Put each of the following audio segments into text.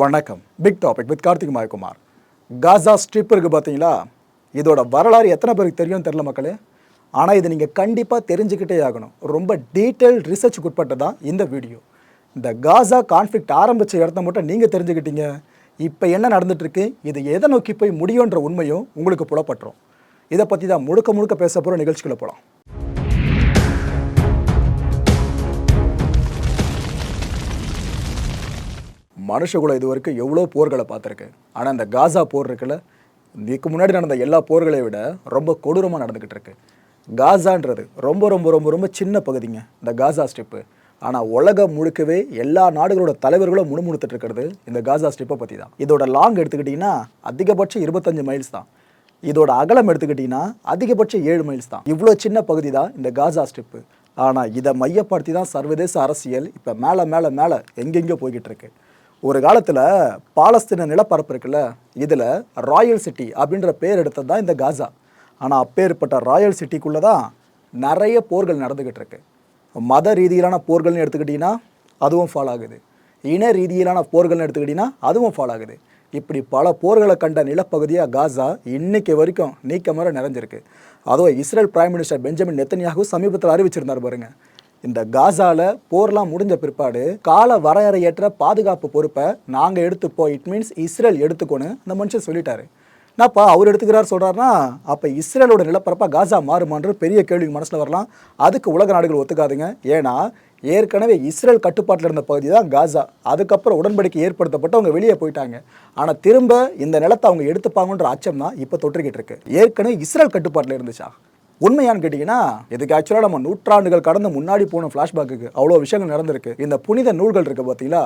வணக்கம். Big topic with Karthik Mayakumar. Gaza strip இருக்குது பார்த்தீங்களா இதோட வரலாறு எத்தனை பேருக்கு தெரியும் தெரில மக்களே? ஆனால் இது நீங்கள் கண்டிப்பாக தெரிஞ்சுக்கிட்டே ஆகணும். ரொம்ப டீட்டெயில் ரிசர்ச்சுக்கு உட்பட்டு தான் இந்த வீடியோ இந்த காசா கான்ஃப்ளிக்ட் ஆரம்பித்த இடத்த மட்டும் நீங்கள் தெரிஞ்சுக்கிட்டீங்க. இப்போ என்ன நடந்துட்டு இது எதை நோக்கி போய் முடியுன்ற உண்மையும் உங்களுக்கு புலப்பட்டுரும். இதை பற்றி தான் முழுக்க முழுக்க பேச போகிற நிகழ்ச்சிகளை போகலாம் மனுஷகுலம் இது வரைக்கும் எவ்வளோ போர்களை பார்த்துருக்கு. ஆனால் இந்த காசா போர் இருக்குல்ல இதுக்கு முன்னாடி நடந்த எல்லா போர்களை விட ரொம்ப கொடூரமாக நடந்துக்கிட்டு இருக்கு. காசான்றது ரொம்ப ரொம்ப ரொம்ப ரொம்ப சின்ன பகுதிங்க இந்த காசா ஸ்ட்ரிப்பு. ஆனால் உலகம் முழுக்கவே எல்லா நாடுகளோட தலைவர்களும் முணுமுணுத்துட்டு இருக்கிறது இந்த காசா ஸ்ட்ரிப்பை பற்றி தான். இதோட லாங் எடுத்துக்கிட்டிங்கன்னா அதிகபட்சம் இருபத்தஞ்சு மைல்ஸ் தான். இதோட அகலம் எடுத்துக்கிட்டிங்கன்னா அதிகபட்சம் ஏழு மைல்ஸ் தான். இவ்வளோ சின்ன பகுதி தான் இந்த காசா ஸ்ட்ரிப்பு. ஆனால் இதை மையப்படுத்தி தான் சர்வதேச அரசியல் இப்போ மேலே மேலே மேலே எங்கெங்கேயோ போய்கிட்டு இருக்கு. ஒரு காலத்தில் பாலஸ்தீன நிலப்பரப்பு இருக்குல்ல இதில் ராயல் சிட்டி அப்படின்ற பேர் எடுத்தது தான் இந்த காசா. ஆனால் அப்பேற்பட்ட ராயல் சிட்டிக்குள்ளே தான் நிறைய போர்கள் நடந்துக்கிட்டு இருக்கு. மத ரீதியிலான போர்கள்னு எடுத்துக்கிட்டிங்கன்னா அதுவும் ஃபாலோ ஆகுது. இன ரீதியிலான போர்கள்னு எடுத்துக்கிட்டிங்கன்னா அதுவும் ஃபாலோ ஆகுது. இப்படி பல போர்களை கண்ட நிலப்பகுதியாக காசா இன்னைக்கு வரைக்கும் நீக்க முறை நிறைஞ்சிருக்கு. அதுவும் இஸ்ரேல் பிரைம் மினிஸ்டர் பெஞ்சமின் நெத்தனியாகவும் சமீபத்தில் அறிவிச்சிருந்தார் பாருங்க. இந்த காசால போர்லாம் முடிஞ்ச பிற்பாடு கால வரையறையற்ற பாதுகாப்பு பொறுப்பை நாங்கள் எடுத்துப்போம் இட் மீன்ஸ் இஸ்ரேல் எடுத்துக்கோன்னு அந்த மனுஷன் சொல்லிட்டாரு. என்னப்பா அவர் எடுத்துக்கிறார் சொல்கிறாருன்னா அப்போ இஸ்ரேலோட நிலப்பரப்பாக காசா மாறுமான்ற பெரிய கேள்வி மனசில் வரலாம். அதுக்கு உலக நாடுகள் ஒத்துக்காதுங்க. ஏன்னா ஏற்கனவே இஸ்ரேல் கட்டுப்பாட்டில் இருந்த பகுதி தான் காசா. அதுக்கப்புறம் உடன்படிக்கை ஏற்படுத்தப்பட்டு அவங்க வெளியே போயிட்டாங்க. ஆனால் திரும்ப இந்த நிலத்தை அவங்க எடுத்துப்பாங்கன்ற அச்சம் தான் இப்போ தொற்றுக்கிட்டு இருக்கு. ஏற்கனவே இஸ்ரேல் கட்டுப்பாட்டில் இருந்துச்சா? உண்மையான்னு கேட்டிங்கன்னா இதுக்கு ஆக்சுவலாக நம்ம நூற்றாண்டுகள் கடந்து முன்னாடி போன ஃப்ளாஷ்பேக்கு அவ்வளோ விஷயங்கள் நடந்திருக்கு. இந்த புனித நூல்கள் இருக்குது பார்த்தீங்களா?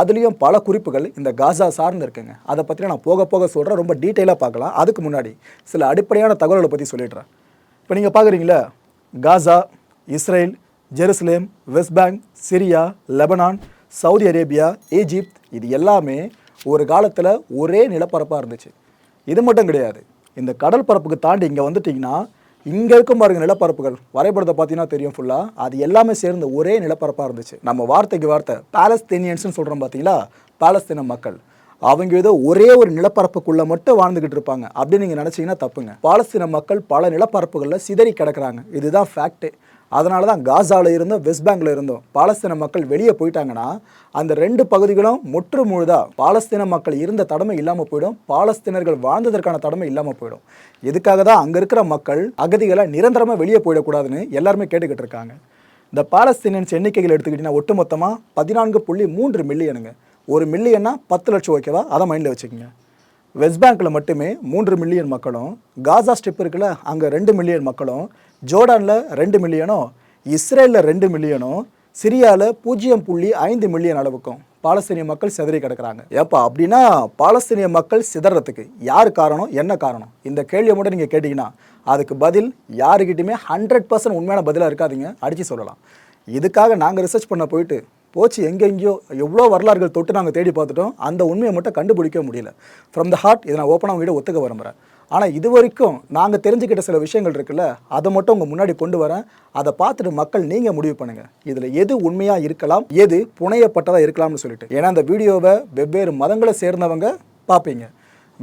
அதுலேயும் பல குறிப்புகள் இந்த காசா சார்ந்து இருக்குங்க. அதை பற்றி நான் போக போக சொல்கிறேன் ரொம்ப டீட்டெயிலாக பார்க்கலாம். அதுக்கு முன்னாடி சில அடிப்படையான தகவல்களை பற்றி சொல்லிடுறேன். இப்போ நீங்கள் பார்க்குறீங்களா Gaza Israel Jerusalem West Bank Syria Lebanon Saudi Arabia Egypt இது எல்லாமே ஒரு காலத்தில் ஒரே நிலப்பரப்பாக இருந்துச்சு. இது மட்டும் கிடையாது. இந்த கடல் பரப்புக்கு தாண்டி இங்கே வந்துட்டிங்கன்னா இங்கே இருக்கும் பாருங்க நிலப்பரப்புகள். வரைபடத்தை பார்த்தீங்கன்னா தெரியும் ஃபுல்லாக அது எல்லாமே சேர்ந்து ஒரே நிலப்பரப்பாக இருந்துச்சு. நம்ம வார்த்தைக்கு வார்த்தை பாலஸ்தீனியன்ஸ்னு சொல்கிறோம் பார்த்தீங்களா? பாலஸ்தீன மக்கள். அவங்க ஏதோ ஒரே ஒரு நிலப்பரப்புக்குள்ளே மட்டும் வாழ்ந்துக்கிட்டு இருப்பாங்க. அப்படின்னு நீங்கள் நினச்சிங்கன்னா தப்புங்க. பாலஸ்தீன மக்கள் பல நிலப்பரப்புகளில் சிதறி கிடக்கிறாங்க. இதுதான் ஃபேக்ட்டு அதனால தான் காசாவில் இருந்தும் வெஸ்ட் பேங்கில் இருந்தும் பாலஸ்தீன மக்கள் வெளியே போயிட்டாங்கன்னா அந்த ரெண்டு பகுதிகளும் முற்று முழுதாக பாலஸ்தீன மக்கள் இருந்த தடமை இல்லாமல் போயிடும் பாலஸ்தீனர்கள் வாழ்ந்ததற்கான தடமை இல்லாமல் போயிடும். இதுக்காக தான் அங்கே இருக்கிற மக்கள் அகதிகளை நிரந்தரமாக வெளியே போயிடக்கூடாதுன்னு எல்லாருமே கேட்டுக்கிட்டு இருக்காங்க. இந்த பாலஸ்தீனியன்ஸ் எண்ணிக்கைகள் எடுத்துக்கிட்டிங்கன்னா ஒட்டுமொத்தமாக பதினான்கு புள்ளி மூன்று மில்லியனுங்க. ஒரு மில்லியன்னா பத்து லட்சம் ஓகேவா? அதை மைண்டில் வச்சுக்கோங்க. வெஸ்ட் பேங்க்கில் மட்டுமே மூன்று மில்லியன் மக்களும் காசா ஸ்ட்ரிப் இருக்குல்ல அங்கே ரெண்டு மில்லியன் மக்களும் ஜோர்டானில் ரெண்டு மில்லியனும் இஸ்ரேலில் ரெண்டு மில்லியனும் சிரியாவில் பூஜ்ஜியம் புள்ளி ஐந்து மில்லியன் அளவுக்கும் பாலஸ்தீனிய மக்கள் சிதறி கிடக்குறாங்க. ஏப்பா அப்படின்னா பாலஸ்தீனிய மக்கள் சிதறத்துக்கு யார் காரணம் என்ன காரணம்? இந்த கேள்வியை மட்டும் நீங்கள் கேட்டிங்கன்னா அதுக்கு பதில் யாருக்கிட்டையுமே ஹண்ட்ரட் பர்சன்ட் உண்மையான பதிலாக இருக்காதீங்க. அடித்து சொல்லலாம். இதுக்காக நாங்கள் ரிசர்ச் பண்ண போயிட்டு போச்சு எங்கெங்கேயோ எவ்வளோ வரலாறுகள் தொட்டு நாங்கள் தேடி பார்த்துட்டோம் அந்த உண்மையை மட்டும் கண்டுபிடிக்க முடியல. ஃப்ரம் த ஹார்ட் இதை நான் ஓப்பனாக உங்ககிட்ட ஒத்துக்க விரும்புகிறேன் ஆனால் இது வரைக்கும் நாங்கள் தெரிஞ்சுக்கிட்ட சில விஷயங்கள் இருக்குல்ல அதை மட்டும் உங்கள் முன்னாடி கொண்டு வரேன். அதை பார்த்துட்டு மக்கள் நீங்கள் முடிவு பண்ணுங்கள் இதில் எது உண்மையாக இருக்கலாம் எது புனையப்பட்டதாக இருக்கலாம்னு சொல்லிட்டு. ஏன்னா அந்த வீடியோவை வெவ்வேறு மதங்களை சேர்ந்தவங்க பார்ப்பீங்க.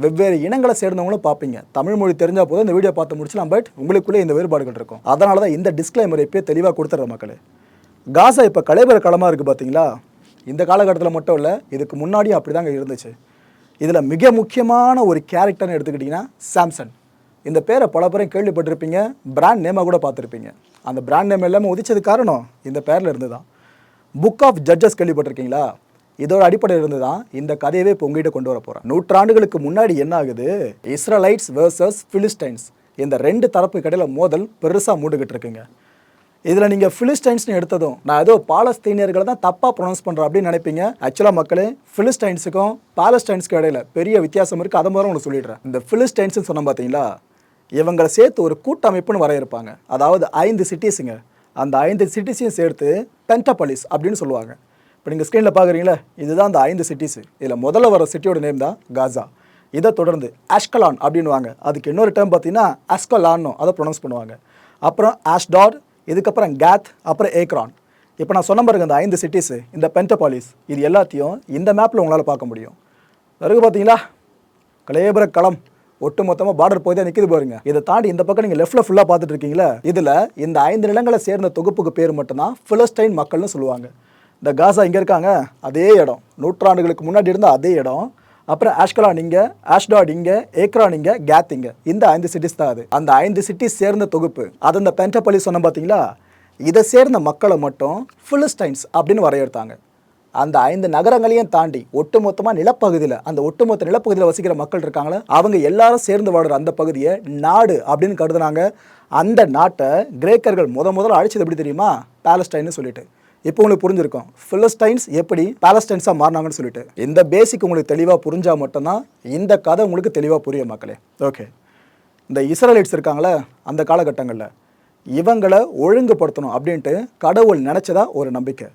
வெவ்வேறு இனங்களை சேர்ந்தவங்களும் பார்ப்பீங்க. தமிழ் மொழி தெரிஞ்சால் போதும் இந்த வீடியோ பார்த்து முடிச்சலாம் பட் உங்களுக்குள்ளே இந்த வேறுபாடுகள் இருக்கும். அதனால தான் இந்த டிஸ்க்ளைமர் இப்போ தெளிவாக கொடுத்துட்ற மக்களே. காசா இப்போ கலைபர களமாக இருக்குது பார்த்தீங்களா இந்த காலகட்டத்தில் மட்டும் இல்லை இதுக்கு முன்னாடியும் அப்படி தாங்க இருந்துச்சு. இதில் மிக முக்கியமான ஒரு கேரக்டர்னு எடுத்துக்கிட்டிங்கன்னா சாம்சன். இந்த பேரை பல பேரும் கேள்விப்பட்டிருப்பீங்க. பிராண்ட் நேமாக கூட பார்த்துருப்பீங்க. அந்த பிராண்ட் நேம் எல்லாமே உதிச்சது காரணம் இந்த பேரில் இருந்து தான். புக் ஆஃப் ஜட்ஜஸ் கேள்விப்பட்டிருக்கீங்களா? இதோட அடிப்படையில் இருந்து தான் இந்த கதையவே இப்போ உங்ககிட்ட கொண்டு வர போகிறேன் நூற்றாண்டுகளுக்கு முன்னாடி என்ன ஆகுது? Israelites versus Philistines. இந்த ரெண்டு தரப்பு கடையில் மோதல் பெருசாக மூண்டுகிட்டு இருக்குங்க. இதில் நீங்கள் ஃபிலிஸ்டைன்ஸ்னு எடுத்ததும் நான் ஏதோ பாலஸ்தீனியர்களை தான் தப்பாக ப்ரொனவுன்ஸ் பண்ணுறேன் அப்படின்னு நினைப்பீங்க. ஆக்சுவலாக மக்களே ஃபிலிஸ்டைன்ஸுக்கும் பாலஸ்டைன்ஸுக்கும் இடையில பெரிய வித்தியாசம் இருக்குது அதை மாதிரி உங்களுக்கு சொல்லிடுறேன். இந்த ஃபிலிஸ்டைன்ஸ்னு சொன்ன பார்த்தீங்களா? இவங்களை சேர்த்து ஒரு கூட்டமைப்புன்னு வரையிருப்பாங்க அதாவது ஐந்து சிட்டிஸுங்க அந்த ஐந்து சிட்டிஸையும் சேர்த்து பென்டபலிஸ் அப்படின்னு சொல்லுவாங்க. இப்போ நீங்கள் ஸ்க்ரீனில் பார்க்குறீங்களா இதுதான் அந்த ஐந்து சிட்டிஸ் இதில் முதல்ல வர சிட்டியோட நேம் தான் காசா இதை தொடர்ந்து அஷ்கலான் அப்படின்னுவாங்க. அதுக்கு இன்னொரு டேர்ம் பார்த்தீங்கன்னா அஸ்கலான்னு அதை ப்ரொனவுன்ஸ் பண்ணுவாங்க. அப்புறம் ஆஷ்டாட் இதுக்கப்புறம் கேத் அப்புறம் ஏக்ரான் இப்போ நான் சொன்ன பாருங்க இந்த ஐந்து சிட்டிஸு இந்த பென்டபாலிஸ் இது எல்லாத்தையும் இந்த மேப்பில் உங்களால் பார்க்க முடியும். பிறகு பார்த்தீங்களா? கலேபர களம் ஒட்டு மொத்தமாக பார்டர் போய் தான் நிற்கிது பாருங்க. இதை தாண்டி இந்த பக்கம் நீங்கள் லெஃப்ட்டில் ஃபுல்லாக பார்த்துட்டு இருக்கீங்களா இதில் இந்த ஐந்து நிலங்களை சேர்ந்த தொகுப்புக்கு பேர் மட்டும்தான் ஃபிலஸ்டைன் மக்கள்னு சொல்லுவாங்க. இந்த காசா இங்கே இருக்காங்க அதே இடம். நூற்றாண்டுகளுக்கு முன்னாடி இருந்த அதே இடம். அப்புறம் ஆஷ்கலான் இங்கே ஆஷ்டாட் இங்கே ஏக்ரான் இங்கே கேத் இங்கே. இந்த ஐந்து சிட்டிஸ் தான் அது. அந்த ஐந்து சிட்டிஸ் சேர்ந்த தொகுப்பு. அது அந்த பென்டபலி சொன்ன பார்த்தீங்களா இதை சேர்ந்த மக்களை மட்டும் ஃபிலிஸ்டைன்ஸ் அப்படின்னு வரையறுத்தாங்க. அந்த ஐந்து நகரங்களையும் தாண்டி ஒட்டுமொத்தமாக நிலப்பகுதியில் அந்த ஒட்டுமொத்த நிலப்பகுதியில் வசிக்கிற மக்கள் இருக்காங்களே அவங்க எல்லாரும் சேர்ந்து வாடுற அந்த பகுதியை நாடு அப்படின்னு கருதுனாங்க. அந்த நாட்டை கிரேக்கர்கள் முத முதல்ல அழிச்சது எப்படி தெரியுமா? பாலஸ்டைன்னு சொல்லிட்டு. இப்போ உங்களுக்கு புரிஞ்சிருக்கும். பிலிஸ்டைன்ஸ் எப்படி பாலஸ்டைன்ஸாக மாறினாங்கன்னு சொல்லிட்டு. இந்த பேசிக் உங்களுக்கு தெளிவாக புரிஞ்சால் மட்டும்தான் இந்த கதை உங்களுக்கு தெளிவாக புரிய மக்களே. ஓகே இந்த இஸ்ரேலைட்ஸ் இருக்காங்களே அந்த காலகட்டங்களில். இவங்களை ஒழுங்குபடுத்தணும் அப்படின்ட்டு கடவுள் நினச்சதா ஒரு நம்பிக்கை.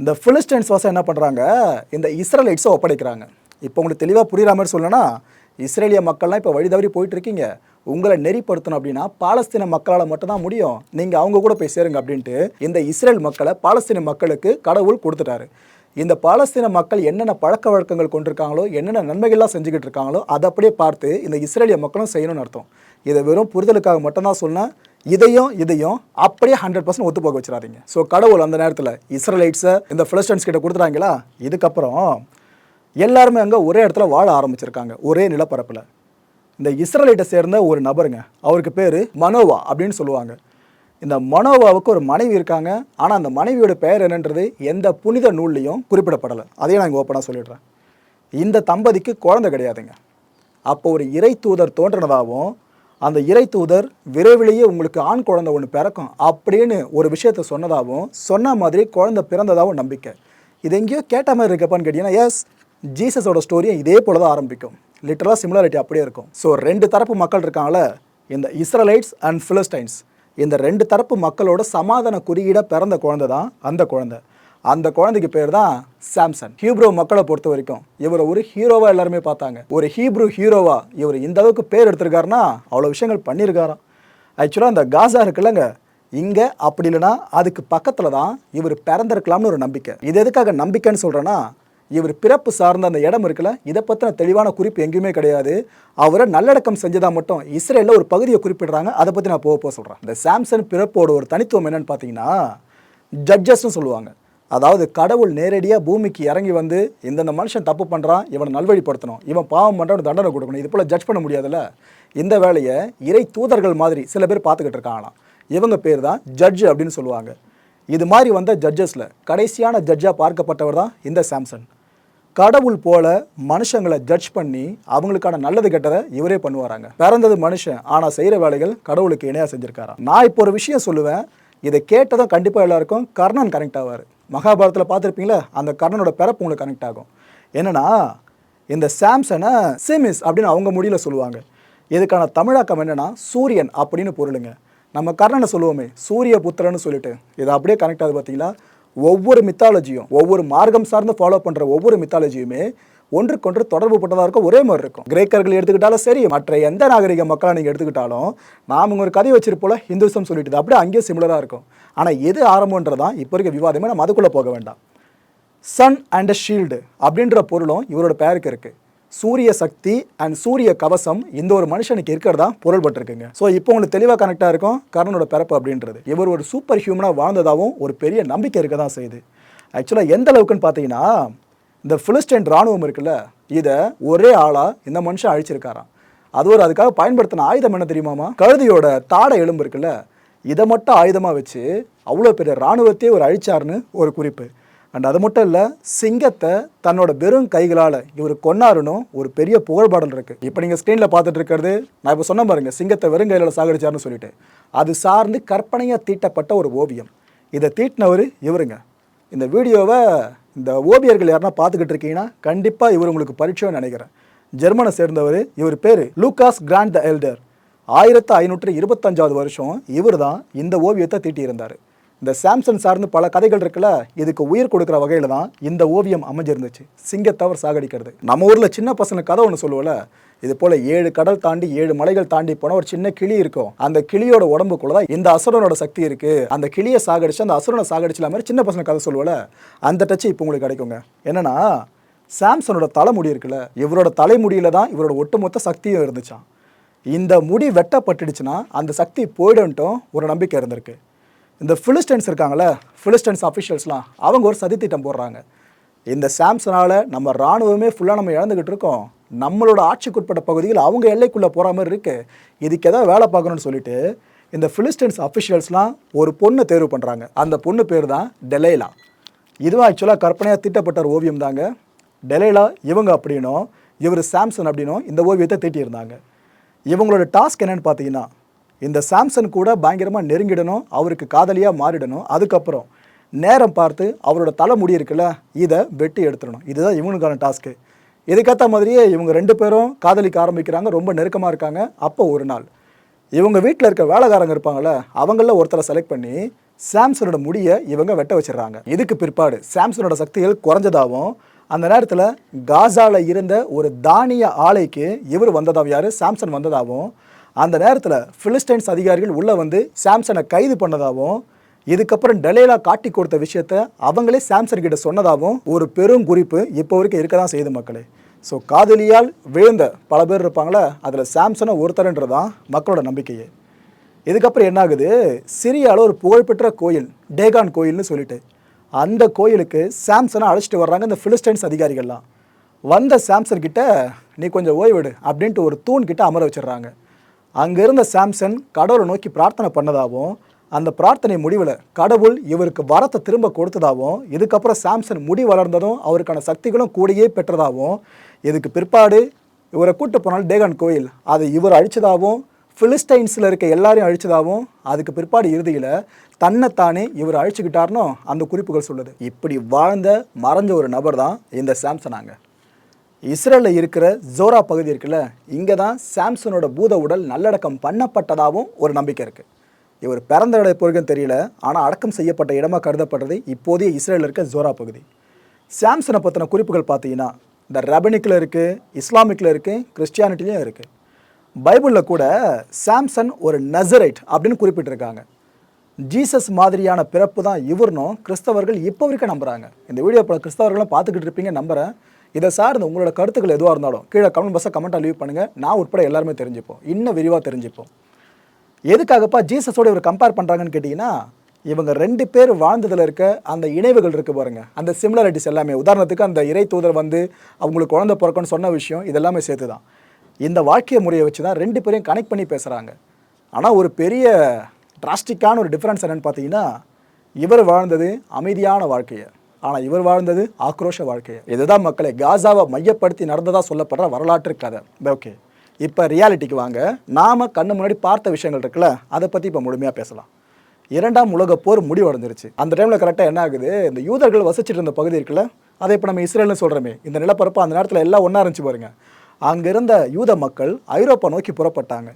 இந்த ஃபிலிஸ்டைன்ஸ் வாசம் என்ன பண்ணுறாங்க இந்த இஸ்ரேலைட்ஸை ஒப்படைக்கிறாங்க. இப்போ உங்களுக்கு தெளிவாக புரியுற மாதிரி சொல்லணும்னா இஸ்ரேலிய மக்கள்லாம் இப்போ வழி தவறி போயிட்டு இருக்கீங்க உங்களை நெறிப்படுத்தணும் அப்படின்னா பாலஸ்தீன மக்களால் மட்டும்தான் முடியும். நீங்கள் அவங்க கூட போய் சேருங்க அப்படின்ட்டு இந்த இஸ்ரேல் மக்களை பாலஸ்தீன மக்களுக்கு கடவுள் கொடுத்துட்டாரு. இந்த பாலஸ்தீன மக்கள் என்னென்ன பழக்க வழக்கங்கள் கொண்டிருக்காங்களோ என்னென்ன நன்மைகள்லாம் செஞ்சுக்கிட்டு இருக்காங்களோ அதை அப்படியே பார்த்து இந்த இஸ்ரேலிய மக்களும் செய்யணும்னு அர்த்தம். இதை வெறும் புரிதலுக்காக மட்டும்தான் சொன்னேன் இதையும் இதையும் அப்படியே ஹண்ட்ரட் பர்சன்ட் ஒத்து போக வச்சிடாதீங்க. ஸோ கடவுள் அந்த நேரத்தில் இஸ்ரேலைட்ஸை இந்த ஃபிலஸ்டன்ஸ் கிட்ட கொடுத்துறாங்களா இதுக்கப்புறம் எல்லாருமே அங்கே ஒரே இடத்துல வாழ ஆரம்பிச்சிருக்காங்க. ஒரே நிலப்பரப்பில். இந்த இஸ்ரேலைட்டை சேர்ந்த ஒரு நபருங்க. அவருக்கு பேர் மனோவா அப்படின்னு சொல்லுவாங்க. இந்த மனோவாவுக்கு ஒரு மனைவி இருக்காங்க. ஆனால் அந்த மனைவியோட பெயர் என்னன்றது எந்த புனித நூல்லையும் குறிப்பிடப்படலை. அதையும் நான் இங்கே ஓப்பனாக சொல்லிடுறேன். இந்த தம்பதிக்கு குழந்தை கிடையாதுங்க. அப்போ ஒரு இறை தூதர் தோன்றினதாகவும் அந்த இறை தூதர் விரைவிலேயே உங்களுக்கு ஆண் குழந்தை ஒன்று பிறக்கும் அப்படின்னு ஒரு விஷயத்த சொன்னதாகவும் சொன்ன மாதிரி குழந்தை பிறந்ததாகவும் நம்பிக்கை. இது எங்கேயோ கேட்ட மாதிரி இருக்கப்பான்னு கேட்டீங்கன்னா எஸ் ஜீசஸோட ஸ்டோரியும் இதே போல தான் ஆரம்பிக்கும் லிட்டரலாக சிமிலாரிட்டி அப்படியே இருக்கும். ஸோ ரெண்டு தரப்பு மக்கள் இருக்காங்கள இந்த இஸ்ரலைட்ஸ் அண்ட் பிலிஸ்டைன்ஸ் இந்த ரெண்டு தரப்பு மக்களோட சமாதான குறியீட பிறந்த குழந்தை தான் அந்த குழந்தை. அந்த குழந்தைக்கு பேர் தான் சாம்சன். ஹீப்ரோ மக்களை பொறுத்த வரைக்கும் இவரை ஒரு ஹீரோவா எல்லாருமே பார்த்தாங்க. ஒரு ஹீப்ரூ ஹீரோவா இவர் இந்த அளவுக்கு பேர் எடுத்திருக்காருன்னா அவ்வளோ விஷயங்கள் பண்ணியிருக்காராம். ஆக்சுவலாக அந்த காசா இருக்குல்லங்க இங்கே அப்படி இல்லைன்னா அதுக்கு பக்கத்தில் தான் இவர் பிறந்திருக்கலாம்னு ஒரு நம்பிக்கை. இது எதுக்காக நம்பிக்கைன்னு சொல்கிறேன்னா இவர் பிறப்பு சார்ந்த அந்த இடம் இருக்குல்ல இதை பற்றின தெளிவான குறிப்பு எங்கேயுமே கிடையாது. அவரை நல்லடக்கம் செஞ்சதா மட்டும் இஸ்ரேலில் ஒரு பகுதியை குறிப்பிடுறாங்க அதை பற்றி நான் போக போக சொல்கிறேன் இந்த சாம்சன் பிறப்போட ஒரு தனித்துவம் என்னன்னு பார்த்தீங்கன்னா ஜட்ஜஸ்னு சொல்லுவாங்க. அதாவது கடவுள் நேரடியாக பூமிக்கு இறங்கி வந்து இந்தந்த மனுஷன் தப்பு பண்ணுறான் இவனை நல்வழிப்படுத்தணும் இவன் பாவம் பண்ணுறவன் தண்டனை கொடுக்கணும். இது போல் ஜட்ஜ் பண்ண முடியாதுல்ல. இந்த வேலையை இறை தூதர்கள் மாதிரி சில பேர் பார்த்துக்கிட்டு இருக்காங்களாம். இவங்க பேர் தான் ஜட்ஜ் அப்படின்னு சொல்லுவாங்க. இது மாதிரி வந்த ஜட்ஜஸில் கடைசியான ஜட்ஜாக பார்க்கப்பட்டவர் தான் இந்த சாம்சன். கடவுள் போல மனுஷங்களை ஜட்ஜ் பண்ணி அவங்களுக்கான நல்லது கெட்டதை இவரே பண்ணுவாராங்க. பிறந்தது மனுஷன் ஆனால் செய்கிற வேலைகள் கடவுளுக்கு இணையாக செஞ்சிருக்காராம் நான் இப்போ ஒரு விஷயம் சொல்லுவேன். இதை கேட்டதும் கண்டிப்பாக எல்லாருக்கும் கர்ணன் கனெக்ட் ஆவார். மகாபாரதத்தில் பார்த்துருப்பீங்களா? அந்த கர்ணனோட பிறப்பு உங்களுக்கு கனெக்ட் ஆகும். என்னன்னா இந்த சாம்சனை சிமிஸ் அப்படின்னு அவங்க முடியல சொல்லுவாங்க. இதுக்கான தமிழாக்கம் என்னன்னா சூரியன் அப்படின்னு பொருளுங்க. நம்ம கர்ணனை சொல்லுவோமே சூரிய புத்திரன்னு சொல்லிட்டு. இது அப்படியே கனெக்ட் ஆகுது பார்த்தீங்களா ஒவ்வொரு மித்தாலஜியும் ஒவ்வொரு மார்க்கம் சார்ந்து ஃபாலோ பண்ணுற ஒவ்வொரு மித்தாலஜியுமே ஒன்றுக்கொன்று தொடர்பு பட்டதாக இருக்கும் ஒரே மாதிரி இருக்கும். கிரேக்கர்கள் எடுத்துக்கிட்டாலும் சரி மற்ற எந்த நாகரிக மக்களாக நீங்கள் எடுத்துக்கிட்டாலும் நாம் இங்கே ஒரு கதை வச்சிருப்போல ஹிந்துசம் சொல்லிட்டு அப்படியே அங்கேயே சிமிலராக இருக்கும். ஆனால் எது ஆரம்பன்றதான் இப்போ இருக்க விவாதமே நம்ம அதுக்குள்ளே போக வேண்டாம். சன் அண்ட் ஷீல்டு அப்படின்ற பொருளும் இவரோட பேருக்கு இருக்குது சூரிய சக்தி அண்ட் சூரிய கவசம் இந்த ஒரு மனுஷனுக்கு இருக்கிறதா பொருள்பட்டிருக்குங்க. ஸோ இப்போ உங்களுக்கு தெளிவாக கனெக்டாக இருக்கும் கர்ணனோட பிறப்பு அப்படின்றது. இவர் ஒரு சூப்பர் ஹியூமனாக வாழ்ந்ததாகவும் ஒரு பெரிய நம்பிக்கை இருக்க தான் செய்யுது ஆக்சுவலாக எந்த அளவுக்குன்னு பார்த்தீங்கன்னா இந்த ஃபிலிஸ்டைன் ராணுவம் இருக்குல்ல இதை ஒரே ஆளாக இந்த மனுஷன் அழிச்சிருக்காராம். அது ஒரு அதுக்காக பயன்படுத்தின ஆயுதம் என்ன தெரியுமாமா கழுதியோட தாடை எலும்பு இருக்குல்ல இதை மட்டும் ஆயுதமாக வச்சு அவ்வளோ பெரிய இராணுவத்தையே ஒரு அழிச்சார்னு ஒரு குறிப்பு. அண்ட் அது மட்டும் இல்லை சிங்கத்தை தன்னோட வெறும் கைகளால் இவர் கொன்னாருனும் ஒரு பெரிய புகழ்பாடல் இருக்குது இப்போ நீங்கள் ஸ்க்ரீனில் பார்த்துட்டு இருக்கிறது நான் இப்போ சொன்ன பாருங்க சிங்கத்தை வெறும் கையில் சாகடிச்சாருன்னு சொல்லிட்டு. அது சார்ந்து கற்பனையாக தீட்டப்பட்ட ஒரு ஓவியம். இதை தீட்டினவர் இவருங்க. இந்த வீடியோவை இந்த ஓவியர்கள் யாருன்னா பார்த்துக்கிட்டு இருக்கீங்கன்னா கண்டிப்பாக இவர் உங்களுக்கு பரிச்சயம்னு நினைக்கிறேன். ஜெர்மனை சேர்ந்தவர் இவர் பேர் லூகாஸ் கிராண்ட் த எல்டர். ஆயிரத்து ஐநூற்று இருபத்தஞ்சாவது வருஷம் இவர் தான் இந்த ஓவியத்தை தீட்டியிருந்தார். இந்த சாம்சன் சார்ந்து பல கதைகள் இருக்குல்ல இதுக்கு உயிர் கொடுக்குற வகையில் தான் இந்த ஓவியம் அமைஞ்சிருந்துச்சு. சிங்கத்தவர் சாகடிக்கிறது. நம்ம ஊரில் சின்ன பசங்க கதை ஒன்று சொல்லுவோம்ல இது போல ஏழு கடல் தாண்டி ஏழு மலைகள் தாண்டி போன ஒரு சின்ன கிளி இருக்கும். அந்த கிளியோட உடம்புக்குள்ள தான் இந்த அசுரனோட சக்தி இருக்கு. அந்த கிளியை சாகடிச்சு அந்த அசுரனை சாகடிச்சல மாதிரி சின்ன பசங்க கதை சொல்லுவல அந்த டச் இப்போ உங்களுக்கு கிடைக்குங்க. என்னன்னா சாம்சனோட தலைமுடி இருக்குல்ல இவரோட தலைமுடியில தான் இவரோட ஒட்டுமொத்த சக்தியும் இருந்துச்சான் இந்த முடி வெட்டப்பட்டுடுச்சுன்னா அந்த சக்தி போயிடும்ட்டும் ஒரு நம்பிக்கை இருந்திருக்கு. இந்த ஃபிலிஸ்டன்ஸ் இருக்காங்களே ஃபிலிஸ்டன்ஸ் அஃபிஷியல்ஸ்லாம் அவங்க ஒரு சதித்திட்டம் போடுறாங்க. இந்த சாம்சனால் நம்ம இராணுவமே ஃபுல்லாக நம்ம இழந்துக்கிட்டு இருக்கோம். நம்மளோட ஆட்சிக்குட்பட்ட பகுதியில் அவங்க எல்லைக்குள்ளே போகிற மாதிரி இருக்குது இதுக்கு ஏதாவது வேலை பார்க்கணும்னு சொல்லிட்டு இந்த ஃபிலிஸ்டன்ஸ் அஃபிஷியல்ஸ்லாம் ஒரு பொண்ணை தேர்வு பண்ணுறாங்க அந்த பொண்ணு பேர் தான் டெலைலா. இதுவும் ஆக்சுவலாக கற்பனையாக திட்டப்பட்ட ஒரு ஓவியம் தாங்க. டெலைலா இவங்க அப்படின்னும் இவர் சாம்சன் அப்படின்னும் இந்த ஓவியத்தை தீட்டியிருந்தாங்க. இவங்களோட டாஸ்க் என்னென்னு பார்த்தீங்கன்னா இந்த சாம்சன் கூட பயங்கரமாக நெருங்கிடணும் அவருக்கு காதலியாக மாறிடணும். அதுக்கப்புறம் நேரம் பார்த்து அவரோட தலைமுடி இருக்குல்ல இதை வெட்டி எடுத்துடணும். இதுதான் இவனுக்கான டாஸ்க்கு. இதுக்கேற்ற மாதிரியே இவங்க ரெண்டு பேரும் காதலிக்க ஆரம்பிக்கிறாங்க ரொம்ப நெருக்கமாக இருக்காங்க. அப்போ ஒரு நாள் இவங்க வீட்டில் இருக்க வேலைக்காரங்க இருப்பாங்கள்ல அவங்கள ஒருத்தரை செலக்ட் பண்ணி சாம்சனோட முடியை இவங்க வெட்ட வச்சிடுறாங்க. இதுக்கு பிற்பாடு சாம்சனோட சக்திகள் குறைஞ்சதாகவும் அந்த நேரத்தில் காசாவில் இருந்த ஒரு தானிய ஆலைக்கு இவர் வந்ததாகவும் யார்? சாம்சன் வந்ததாகவும் அந்த நேரத்தில் பிலிஸ்டைன்ஸ் அதிகாரிகள் உள்ளே வந்து சாம்சனை கைது பண்ணதாகவும் இதுக்கப்புறம் டெலேலா காட்டி கொடுத்த விஷயத்த அவங்களே சாம்சன் கிட்ட சொன்னதாகவும் ஒரு பெரும் குறிப்பு இப்போ வரைக்கும் இருக்க தான் செய்யுது மக்களே. ஸோ காதலியால் விழுந்த பல பேர் இருப்பாங்களே அதில் சாம்சனை ஒருத்தர்ன்றதான் மக்களோட நம்பிக்கையே. இதுக்கப்புறம் என்ன ஆகுது சிரியாவில் ஒரு புகழ்பெற்ற கோயில் டேகான் கோயில்னு சொல்லிட்டு. அந்த கோயிலுக்கு சாம்சனை அழைச்சிட்டு வர்றாங்க இந்த ஃபிலிஸ்டைன்ஸ் அதிகாரிகள்லாம். வந்த சாம்சன் கிட்ட நீ கொஞ்சம் ஓய்விடு அப்படின்ட்டு ஒரு தூண் கிட்ட அமர வச்சிடுறாங்க. அங்கே இருந்த சாம்சன் கடவுளை நோக்கி பிரார்த்தனை பண்ணதாகவும் அந்த பிரார்த்தனை முடிவில் கடவுள் இவருக்கு வரத்தை திரும்ப கொடுத்ததாகவும் இதுக்கப்புறம் சாம்சன் முடி வளர்ந்ததும் அவருக்கான சக்திகளும் கூடயே பெற்றதாகவும் இதுக்கு பிற்பாடு இவரை கூட்டு போனால் டேகான் கோயில். அதை இவர் அழிச்சதாகவும் ஃபிலிஸ்டைன்ஸில் இருக்க எல்லாரையும் அழிச்சதாகவும் அதுக்கு பிற்பாடு இறுதியில் தன்னைத்தானே இவர் அழிச்சுக்கிட்டாருனோ அந்த குறிப்புகள் சொல்லுது. இப்படி வாழ்ந்த மறைஞ்ச ஒரு நபர் தான் இந்த சாம்சனாங்க இஸ்ரேலில் இருக்கிற ஜோரா பகுதி இருக்குல்ல இங்கே தான் சாம்சனோட பூத உடல் நல்லடக்கம் பண்ணப்பட்டதாகவும் ஒரு நம்பிக்கை இருக்குது இவர் பிறந்த இடம் பொருட்கள் தெரியல ஆனால் அடக்கம் செய்யப்பட்ட இடமாக கருதப்படுறது இப்போதைய இஸ்ரேலில் இருக்க ஜோரா பகுதி. சாம்சனை பற்றின குறிப்புகள் பார்த்தீங்கன்னா இந்த ரபனிக்கில் இருக்குது இஸ்லாமிக்கில் இருக்குது கிறிஸ்டியானிட்டிலையும் இருக்குது பைபிளில் கூட சாம்சன் ஒரு நசரைட் அப்படின்னு குறிப்பிட்டிருக்காங்க. ஜீசஸ் மாதிரியான பிறப்பு தான் இவர்னும் கிறிஸ்தவர்கள் இப்போ வரைக்கும் நம்புகிறாங்க இந்த வீடியோ கிறிஸ்தவர்களும் பார்த்துக்கிட்டு இருப்பீங்க நம்புகிறேன் இதை சார்ந்து உங்களோட கருத்துக்கள் எதுவாக இருந்தாலும் கீழே கமெண்ட் பாக்ஸை கமெண்ட்டாக லீவ் பண்ணுங்கள் நான் உட்பட எல்லாருமே தெரிஞ்சுப்போம். இன்னும் விரிவாக தெரிஞ்சுப்போம். எதுக்காகப்பா ஜீசஸோட இவர் கம்பேர் பண்ணுறாங்கன்னு கேட்டிங்கன்னா இவங்க ரெண்டு பேர் வாழ்ந்ததில் இருக்க அந்த இணைவுகள் இருக்கு பாருங்க. அந்த சிமிலாரிட்டிஸ் எல்லாமே. உதாரணத்துக்கு அந்த இறை தூதர் வந்து அவங்களுக்கு குழந்தை பிறக்கணும்னு சொன்ன விஷயம் இதெல்லாமே சேர்த்து தான் இந்த வாழ்க்கை முறையை வச்சு தான் ரெண்டு பேரையும் கனெக்ட் பண்ணி பேசுகிறாங்க ஆனால் ஒரு பெரிய டிராஸ்டிக்கான ஒரு டிஃப்ரென்ஸ் என்னென்னு பார்த்தீங்கன்னா இவர் வாழ்ந்தது அமைதியான வாழ்க்கையை. ஆனால் இவர் வாழ்ந்தது ஆக்ரோஷ வாழ்க்கையை இதுதான் மக்களை காசாவை மையப்படுத்தி நடந்ததாக சொல்லப்படுற வரலாற்று கதை. ஓகே இப்போ ரியாலிட்டிக்கு வாங்க. நாம் கண்ணு முன்னாடி பார்த்த விஷயங்கள் இருக்குல்ல அதை பற்றி இப்போ முழுமையாக பேசலாம். இரண்டாம் உலக போர் முடிவடைஞ்சிருச்சு. அந்த டைமில் கரெக்டாக என்ன ஆகுது? இந்த யூதர்கள் வசிச்சிட்டு இருந்த பகுதி இருக்குல்ல அதை இப்போ நம்ம இஸ்ரேல்னு சொல்கிறோமே இந்த நிலப்பரப்பு அந்த நேரத்தில் எல்லாம் ஒன்றா இருந்துச்சு பாருங்க. அங்கே இருந்த யூத மக்கள் ஐரோப்பா நோக்கி புறப்பட்டாங்க.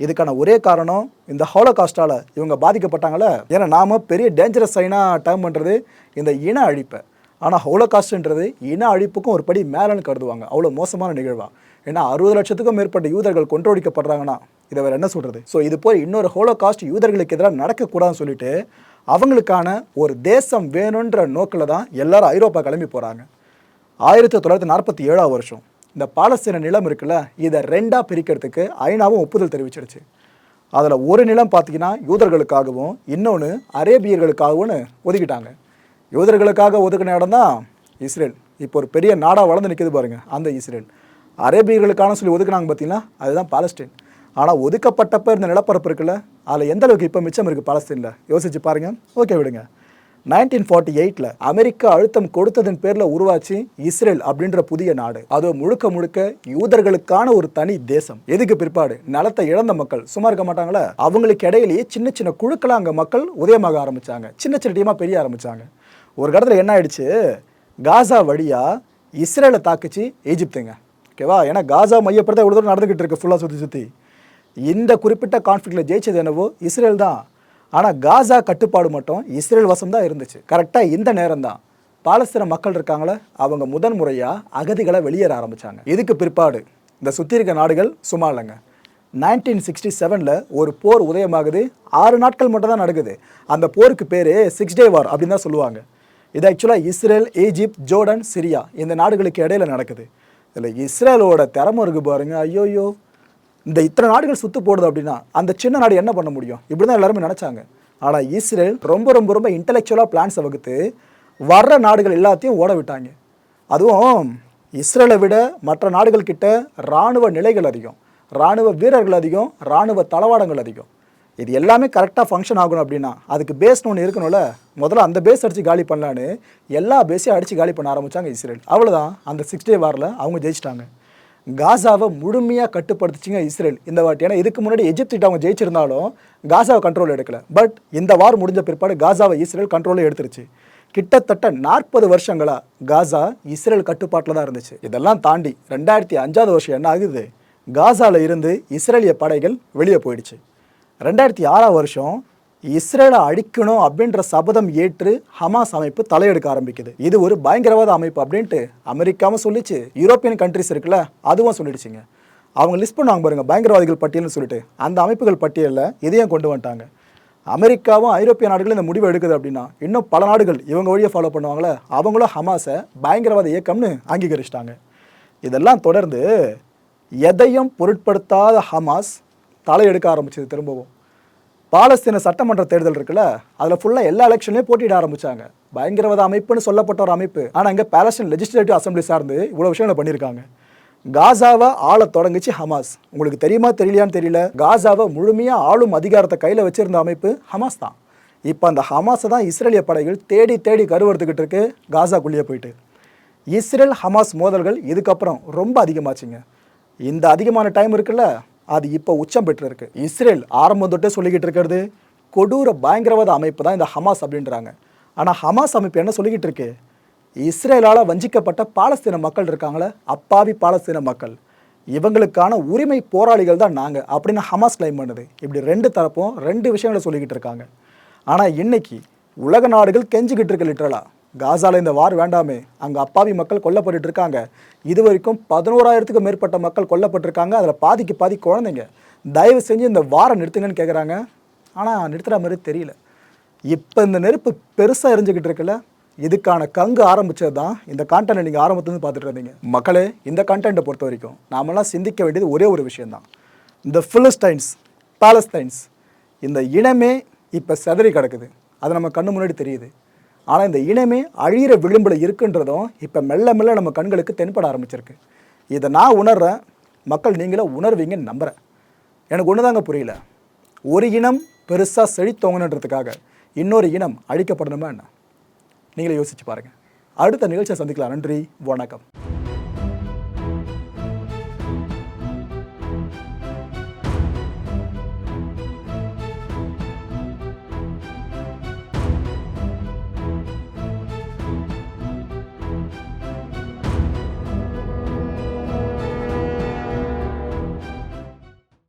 இதுக்கான ஒரே காரணம் இந்த ஹோலோகாஸ்டால் இவங்க பாதிக்கப்பட்டாங்களே ஏன்னா நாம் பெரிய டேஞ்சரஸ் சைனாக டேர்ம் பண்ணுறது இந்த இன அழிப்பை. ஆனால் ஹோலோகாஸ்ட்ன்றது இன அழிப்புக்கும் ஒரு படி மேலன்னு கருதுவாங்க. அவ்வளோ மோசமான நிகழ்வா. ஏன்னா அறுபது லட்சத்துக்கும் மேற்பட்ட யூதர்கள் கொன்றொழிக்கப்படுறாங்கன்னா இதை வேறு என்ன சொல்கிறது ஸோ இது போய் இன்னொரு ஹோலோகாஸ்ட் யூதர்களுக்கு எதிராக நடக்கக்கூடாதுன்னு சொல்லிட்டு அவங்களுக்கான ஒரு தேசம் வேணுன்ற நோக்கில் தான் எல்லாரும் ஐரோப்பா கிளம்பி போகிறாங்க ஆயிரத்தி தொள்ளாயிரத்தி நாற்பத்தி ஏழாம் வருஷம். இந்த பாலஸ்தீன நிலம் இருக்குல்ல இதை ரெண்டாக பிரிக்கிறதுக்கு ஐநாவும் ஒப்புதல் தெரிவிச்சிருச்சு. அதில் ஒரு நிலம் பார்த்தீங்கன்னா யூதர்களுக்காகவும் இன்னொன்று அரேபியர்களுக்காகவும்னு ஒதுக்கிட்டாங்க. யூதர்களுக்காக ஒதுக்கின இடம் தான் இஸ்ரேல். இப்போ ஒரு பெரிய நாடாக வளர்ந்து நிற்கிது பாருங்கள் அந்த இஸ்ரேல். அரேபியர்களுக்கான சொல்லி ஒதுக்குனாங்க பார்த்தீங்கன்னா அதுதான் பாலஸ்டீன் ஆனால் ஒதுக்கப்பட்டப்போ இருந்த நிலப்பரப்பு இருக்குல்ல அதில் எந்த அளவுக்கு இப்போ மிச்சம் இருக்குது பாலஸ்தீனில்? யோசிச்சு பாருங்கள் ஓகே விடுங்க. நைன்டீன் ஃபார்ட்டி எயிட்டில் அமெரிக்கா அழுத்தம் கொடுத்ததன் பேரில் உருவாச்சு இஸ்ரேல் அப்படின்ற புதிய நாடு. அது முழுக்க முழுக்க யூதர்களுக்கான ஒரு தனி தேசம். எதுக்கு பிற்பாடு? நிலத்தை இழந்த மக்கள். சும்மா இருக்க மாட்டாங்களா? அவங்களுக்கு இடையிலேயே சின்ன சின்ன குழுக்களாக அங்கே மக்கள் உதயமாக ஆரம்பித்தாங்க சின்ன சின்ன டீமாக பெரிய ஆரம்பித்தாங்க ஒரு கடத்தில் என்ன ஆயிடுச்சு? காசா வழியாக இஸ்ரேலை தாக்குச்சு ஈஜிப்துங்க ஓகேவா? ஏன்னா காசா மையப்படுத்த இவ்வளோ தூரம் நடந்துக்கிட்டு இருக்கு ஃபுல்லாக சுற்றி சுற்றி இந்த குறிப்பிட்ட கான்ஃப்ளிக்டில் ஜெயிச்சது என்னவோ இஸ்ரேல் தான். ஆனால் காசா கட்டுப்பாடு மட்டும் இஸ்ரேல் வசம் தான் இருந்துச்சு. கரெக்டாக இந்த நேரம் தான் பாலஸ்தீன மக்கள் இருக்காங்களே அவங்க முதன் முறையாக அகதிகளை வெளியேற ஆரம்பித்தாங்க இதுக்கு பிற்பாடு இந்த சுற்றி இருக்க நாடுகள் சும்மா இல்லைங்க நைன்டீன் சிக்ஸ்டி செவனில் ஒரு போர் உதயமாகுது. ஆறு நாட்கள் மட்டும் தான் நடக்குது. அந்த போருக்கு பேர் சிக்ஸ் டே வார் அப்படின்னு தான் சொல்லுவாங்க. இது ஆக்சுவலாக இஸ்ரேல் ஈஜிப்த் ஜோர்டன் சிரியா இந்த நாடுகளுக்கு இடையில நடக்குது. இதில் இஸ்ரேலோட திறமை இருக்குது பாருங்கள் ஐயோயோ. இந்த இத்தனை நாடுகள் சுற்று போடுது அப்படின்னா அந்த சின்ன நாடு என்ன பண்ண முடியும்? இப்படி தான் எல்லாருமே நினச்சாங்க. ஆனால் இஸ்ரேல் ரொம்ப ரொம்ப ரொம்ப இன்டெலெக்சுவலாக பிளான்ஸை வகுத்து வர்ற நாடுகள் எல்லாத்தையும் ஓட விட்டாங்க. அதுவும் இஸ்ரேலை விட மற்ற நாடுகள்கிட்ட இராணுவ நிலைகள் அதிகம். இராணுவ வீரர்கள் அதிகம் இராணுவ தளவாடங்கள் அதிகம். இது எல்லாமே கரெக்டாக ஃபங்க்ஷன் ஆகணும் அப்படின்னா அதுக்கு பேஸ்னு ஒன்று இருக்கணும்ல. முதல்ல அந்த பேஸ் அடித்து காலி பண்ணலான்னு எல்லா பேஸையும் அடித்து காலி பண்ண ஆரம்பித்தாங்க இஸ்ரேல். அவ்வளோதான் அந்த சிக்ஸ் டே வாரில் அவங்க ஜெயிச்சிட்டாங்க. காசாவை முழுமையாக கட்டுப்படுத்துச்சிங்க இஸ்ரேல் இந்த வாட்டி. ஏன்னா இதுக்கு முன்னாடி எஜிப்திட்ட அவங்க ஜெயிச்சிருந்தாலும் காசாவை கண்ட்ரோல் எடுக்கல. பட் இந்த வார் முடிஞ்ச பிற்பாடு காசாவை இஸ்ரேல் கண்ட்ரோலில் எடுத்துருச்சு. கிட்டத்தட்ட நாற்பது வருஷங்களாக காசா இஸ்ரேல் கட்டுப்பாட்டில் தான் இருந்துச்சு. இதெல்லாம் தாண்டி ரெண்டாயிரத்தி அஞ்சாவது வருஷம் என்ன ஆகுது? காசாவில் இருந்து இஸ்ரேலிய படைகள் வெளியே போயிடுச்சு. ரெண்டாயிரத்தி ஆறாம் வருஷம் இஸ்ரேலை அழிக்கணும் அப்படின்ற சபதம் ஏற்று ஹமாஸ் அமைப்பு தலையெடுக்க ஆரம்பிக்குது. இது ஒரு பயங்கரவாத அமைப்பு அப்படின்ட்டு அமெரிக்காவும் சொல்லிச்சு யூரோப்பியன் கண்ட்ரிஸ் இருக்குல்ல அதுவும் சொல்லிடுச்சுங்க. அவங்க லிஸ்ட் பண்ணுவாங்க பாருங்க பயங்கரவாதிகள் பட்டியல்னு சொல்லிட்டு. அந்த அமைப்புகள் பட்டியலில் இதையும் கொண்டு வந்துட்டாங்க. அமெரிக்காவும் ஐரோப்பிய நாடுகளும் இந்த முடிவு எடுக்குது அப்படின்னா இன்னும் பல நாடுகள் இவங்க வழியை ஃபாலோ பண்ணுவாங்களே அவங்களும் ஹமாஸை பயங்கரவாத இயக்கம்னு அங்கீகரிச்சிட்டாங்க. இதெல்லாம் தொடர்ந்து எதையும் பொருட்படுத்தாத ஹமாஸ் தலையெடுக்க ஆரம்பிச்சது திரும்பவும். பாலஸ்தீன சட்டமன்ற தேர்தல் இருக்குல்ல அதில் ஃபுல்லாக எல்லா எலெக்ஷன்லையும் போட்டியிட ஆரம்பிச்சாங்க. பயங்கரவாத அமைப்புன்னு சொல்லப்பட்ட ஒரு அமைப்பு. ஆனால் இங்கே பாலஸ்தீன் லெஜிஸ்லேட்டிவ் அசம்பிளி சார்ந்து இவ்வளோ விஷயங்களை பண்ணியிருக்காங்க. காசாவை ஆள தொடங்குச்சு ஹமாஸ். உங்களுக்கு தெரியுமா தெரியலையான்னு தெரியல. காசாவை முழுமையாக ஆளும் அதிகாரத்தை கையில் வச்சிருந்த அமைப்பு ஹமாஸ் தான். இப்போ அந்த ஹமாஸை தான் இஸ்ரேலிய படைகள் தேடி தேடி கருவறுத்துக்கிட்டு இருக்கு காசாக்குள்ளேயே போயிட்டு. இஸ்ரேல் ஹமாஸ் மோதல்கள் இதுக்கப்புறம் ரொம்ப அதிகமாச்சுங்க. இந்த அதிகமான டைம் இருக்குல்ல அது இப்போ உச்சம் பெற்றிருக்கு. இஸ்ரேல் ஆரம்பம் தொட்டே சொல்லிக்கிட்டு இருக்கிறது. கொடூர பயங்கரவாத அமைப்பு தான் இந்த ஹமாஸ் அப்படின்றாங்க. ஆனால் ஹமாஸ் அமைப்பு என்ன சொல்லிக்கிட்டு இருக்கு? இஸ்ரேலால் வஞ்சிக்கப்பட்ட பாலஸ்தீன மக்கள் இருக்காங்களே அப்பாவி பாலஸ்தீன மக்கள். இவங்களுக்கான உரிமை போராளிகள் தான் நாங்கள் அப்படின்னு ஹமாஸ் கிளைம் பண்ணுது. இப்படி ரெண்டு தரப்பும் ரெண்டு விஷயங்களை சொல்லிக்கிட்டு இருக்காங்க. ஆனால் இன்னைக்கு உலக நாடுகள் கெஞ்சிக்கிட்டு இருக்கு லிட்ரலா காசாவில் இந்த வார் வேண்டாமே. அங்கே அப்பாவி மக்கள் கொல்லப்பட்டு இருக்காங்க. இது வரைக்கும் பதினோராயிரத்துக்கும் மேற்பட்ட மக்கள் கொல்லப்பட்டிருக்காங்க. அதில் பாதிக்கு பாதி குழந்தைங்க. தயவு செஞ்சு இந்த வாரை நிறுத்துங்கன்னு கேட்குறாங்க ஆனால் நிறுத்துகிற மாதிரி தெரியல. இப்போ இந்த நெருப்பு பெருசாக எரிஞ்சுக்கிட்டு இருக்குல்ல? இதுக்கான கங்கு ஆரம்பித்தது தான் இந்த கான்டென்ட் நீங்கள் ஆரம்பத்துலேருந்து பார்த்துட்டு இருந்தீங்க. மக்களே இந்த கண்டென்ட்டை பொறுத்த வரைக்கும் நாமெல்லாம் சிந்திக்க வேண்டியது ஒரே ஒரு விஷயந்தான் இந்த ஃபிலிஸ்டைன்ஸ் பாலஸ்டைன்ஸ் இந்த இனமே இப்போ செதறி கிடக்குது. அது நம்ம கண்ணு முன்னாடி தெரியுது. ஆனால் இந்த இனமே அழியிற விளிம்பில் இருக்குன்றதும் இப்போ மெல்ல மெல்ல நம்ம கண்களுக்கு தென்பட ஆரம்பிச்சிருக்கு. இதை நான் உணர்கிறேன் மக்கள் நீங்களே உணர்வீங்கன்னு நம்புகிறேன் எனக்கு ஒன்று தாங்க புரியல. ஒரு இனம் பெருசாக செழித்தோங்கணுன்றதுக்காக இன்னொரு இனம் அழிக்கப்படணுமா என்ன? நீங்களே யோசிச்சு பாருங்கள் அடுத்த நிகழ்ச்சியை சந்திக்கலாம். நன்றி. வணக்கம்.